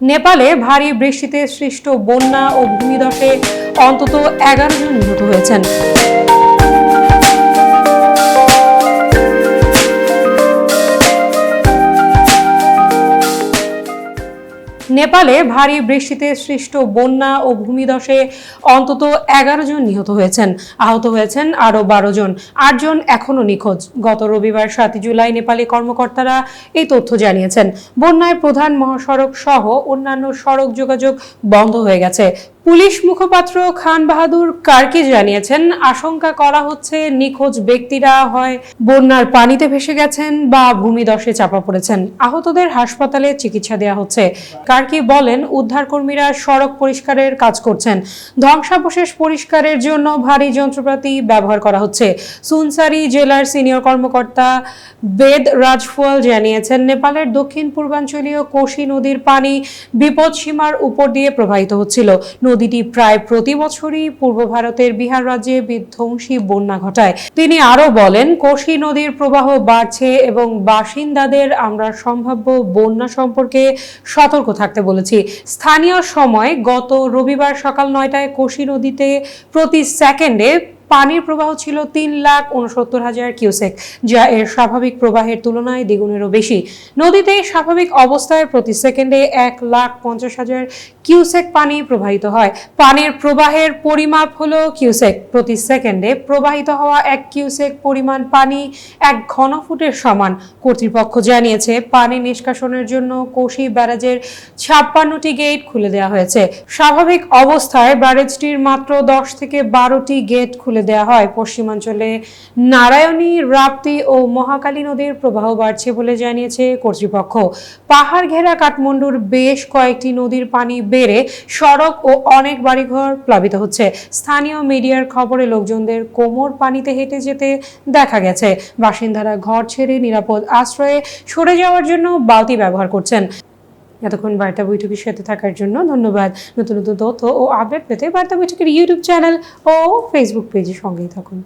নেপালে ভারী বৃষ্টিতে সৃষ্ট বন্যা ও ভূমিধসে অন্তত এগারো জন নিহত হয়েছেন। নেপালে ভারী বৃষ্টিতে সৃষ্ট বন্যা ও ভূমিধসে অন্তত এগারো জন নিহত হয়েছেন। আহত হয়েছেন আরও বারো জন। আটজন এখনও নিখোঁজ। গত রবিবার সাতই জুলাই নেপালি কর্মকর্তারা এই তথ্য জানিয়েছেন। বন্যায় প্রধান মহাসড়ক সহ অন্যান্য সড়ক যোগাযোগ বন্ধ হয়ে গেছে। পুলিশ মুখপাত্র খান বাহাদুর কার্কি জানিয়েছেন, আশঙ্কা করা হচ্ছে নিখোঁজ ব্যক্তিরা হয় বন্যার পানিতে ভেসে গেছেন বা ভূমিদশে চাপা পড়েছেন। আহতদের হাসপাতালে চিকিৎসা দেওয়া হচ্ছে। কার্কি বলেন, উদ্ধারকর্মীরা সড়ক পরিষ্কারের কাজ করছেন। ধ্বংসাবশেষ পরিষ্কারের জন্য ভারী যন্ত্রপাতি ব্যবহার করা হচ্ছে। সুনসারি জেলার সিনিয়র কর্মকর্তা বেদ রাজফুয়াল জানিয়েছেন, নেপালের দক্ষিণ পূর্বাঞ্চলীয় কোশি নদীর পানি বিপদসীমার উপর দিয়ে প্রবাহিত হচ্ছিল। নদীটি প্রায় প্রতি বছরই পূর্ব ভারতের বিহার রাজ্যে বিধ্বংসী বন্যা ঘটায়। তিনি আরও বলেন, কোশি নদীর প্রবাহ বাড়ছে এবং বাসিন্দাদের আমরা সম্ভাব্য বন্যা সম্পর্কে সতর্ক থাকতে বলেছি। স্থানীয় সময় গত রবিবার সকাল নয়টায় কোশি নদীতে প্রতি সেকেন্ডে পানির প্রবাহ ছিল তিন লাখ উনসত্তর হাজার কিউসেক, যা এর স্বাভাবিক প্রবাহের তুলনায় দ্বিগুণেরও বেশি। নদীতে স্বাভাবিক অবস্থায় প্রতি সেকেন্ডে এক লাখ পঞ্চাশ হাজার কিউসেক পানি প্রবাহিত হয়। পানির প্রবাহের পরিমাপ হলো কিউসেক। প্রতি সেকেন্ডে প্রবাহিত হওয়া এক কিউসেক পরিমাণ পানি এক ঘনফুটের সমান। কর্তৃপক্ষ জানিয়েছে, পানি নিষ্কাশনের জন্য কোশি ব্যারাজের ছাপ্পান্নটি গেট খুলে দেওয়া হয়েছে। স্বাভাবিক অবস্থায় ব্যারেজটির মাত্র দশ থেকে বারোটি গেট খুলে দেওয়া হয়। পশ্চিমাঞ্চলে নারায়ণী, রাপ্তি ও মহাকালী নদীর প্রবাহ বাড়ছে বলে জানিয়েছে কর্তৃপক্ষ। পাহাড় ঘেরা কাঠমান্ডুর বেশ কয়েকটি নদীর পানি বেড়ে সড়ক ও অনেক বাড়িঘর প্লাবিত হচ্ছে। স্থানীয় মিডিয়ার খবরে লোকজনদের কোমর পানিতে হেঁটে যেতে দেখা গেছে। বাসিন্দারা ঘর ছেড়ে নিরাপদ আশ্রয়ে সরে যাওয়ার জন্য বালতি ব্যবহার করছেন। এতক্ষণ বার্তা বৈঠকের সাথে থাকার জন্য ধন্যবাদ। নতুন নতুন তথ্য ও আপডেট পেতে বার্তা বৈঠকের ইউটিউব চ্যানেল ও ফেসবুক পেজের সঙ্গেই থাকুন।